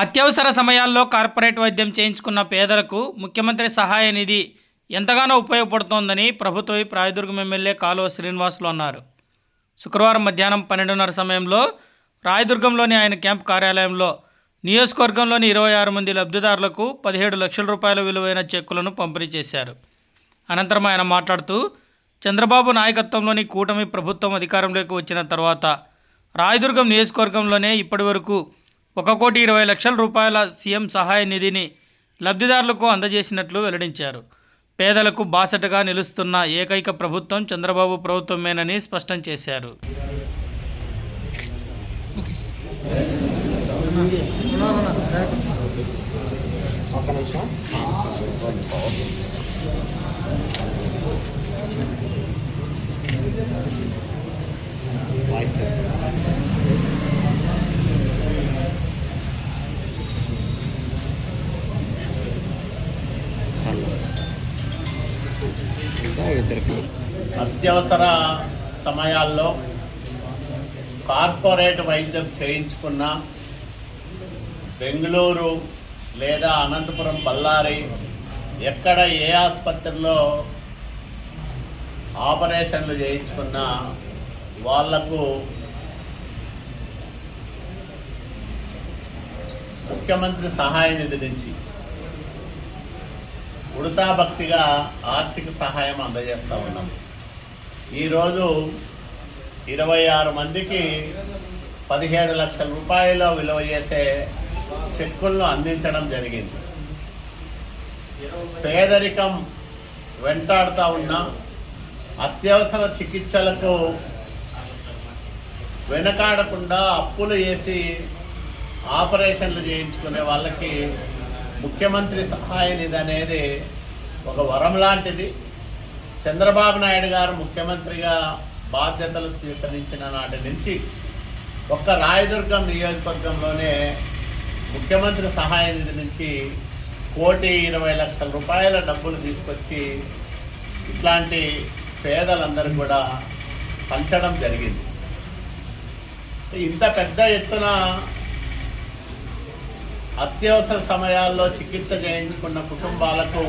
అత్యవసర సమయాల్లో కార్పొరేట్ వైద్యం చేయించుకున్న పేదలకు ముఖ్యమంత్రి సహాయ నిధి ఎంతగానో ఉపయోగపడుతోందని ప్రభుత్వ రాయదుర్గం ఎమ్మెల్యే కాలువ శ్రీనివాసులు అన్నారు. శుక్రవారం మధ్యాహ్నం పన్నెండున్నర సమయంలో రాయదుర్గంలోని ఆయన క్యాంప్ కార్యాలయంలో నియోజకవర్గంలోని ఇరవై ఆరు మంది లబ్ధిదారులకు పదిహేడు లక్షల రూపాయల విలువైన చెక్కులను పంపిణీ చేశారు. అనంతరం ఆయన మాట్లాడుతూ చంద్రబాబు నాయకత్వంలోని కూటమి ప్రభుత్వం అధికారంలోకి వచ్చిన తర్వాత రాయదుర్గం నియోజకవర్గంలోనే ఇప్పటివరకు ఒక కోటి ఇరవై లక్షల రూపాయల సీఎం సహాయ నిధిని లబ్ధిదారులకు అందజేసినట్లు వెల్లడించారు. పేదలకు బాసటగా నిలుస్తున్న ఏకైక ప్రభుత్వం చంద్రబాబు ప్రభుత్వమేనని స్పష్టం చేశారు. అత్యవసర సమయాల్లో కార్పొరేట్ వైద్యం చేయించుకున్న బెంగళూరు లేదా అనంతపురం బళ్ళారి ఎక్కడ ఏ ఆసుపత్రిలో ఆపరేషన్లు చేయించుకున్న వాళ్ళకు ముఖ్యమంత్రి సహాయ నిధి నుంచి ఉడతా భక్తిగా ఆర్థిక సహాయం అందజేస్తూ ఉన్నాం. ఈరోజు ఇరవై ఆరు మందికి పదిహేడు లక్షల రూపాయల విలువ చేసే చెక్కులను అందించడం జరిగింది. పేదరికం వెంటాడుతూ ఉన్నా అత్యవసర చికిత్సలకు వెనకాడకుండా అప్పులు వేసి ఆపరేషన్లు చేయించుకునే వాళ్ళకి ముఖ్యమంత్రి సహాయ నిధి అనేది ఒక వరం లాంటిది. చంద్రబాబు నాయుడు గారు ముఖ్యమంత్రిగా బాధ్యతలు స్వీకరించిన నాటి నుంచి ఒక్క రాయదుర్గం నియోజకవర్గంలోనే ముఖ్యమంత్రి సహాయ నిధి నుంచి కోటి ఇరవై లక్షల రూపాయల డబ్బులు తీసుకొచ్చి ఇట్లాంటి పేదలందరూ కూడా పంచడం జరిగింది. ఇంత పెద్ద ఎత్తున అత్యవసర సమయాల్లో చికిత్స చేయించుకున్న కుటుంబాలకు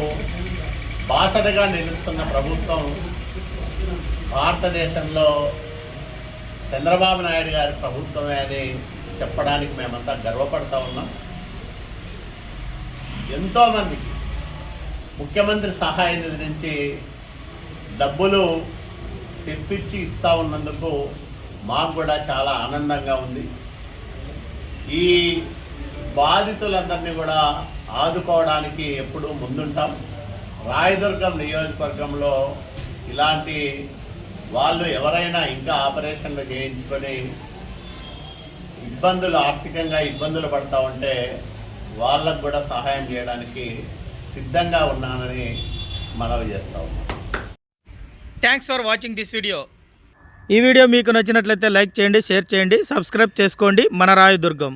బాసటగా నిలుస్తున్న ప్రభుత్వం భారతదేశంలో చంద్రబాబు నాయుడు గారి ప్రభుత్వమే అని చెప్పడానికి మేమంతా గర్వపడతా ఉన్నాం. ఎంతోమంది ముఖ్యమంత్రి సహాయ నిధి నుంచి డబ్బులు తెప్పించి ఇస్తూ ఉన్నందుకు మాకు కూడా చాలా ఆనందంగా ఉంది. ఈ బాధితులందరినీ కూడా ఆదుకోవడానికి ఎప్పుడూ ముందుంటాం. రాయదుర్గం నియోజకవర్గంలో ఇలాంటి వాళ్ళు ఎవరైనా ఇంకా ఆపరేషన్లు చేయించుకొని ఇబ్బందులు ఆర్థికంగా ఇబ్బందులు పడతా ఉంటే వాళ్ళకు కూడా సహాయం చేయడానికి సిద్ధంగా ఉన్నానని మనవి చేస్తా ఉన్నాం. Thanks for watching this video ఈ వీడియో మీకు నచ్చినట్లయితే లైక్ చేయండి షేర్ చేయండి సబ్స్క్రైబ్ చేసుకోండి. మన రాయదుర్గం.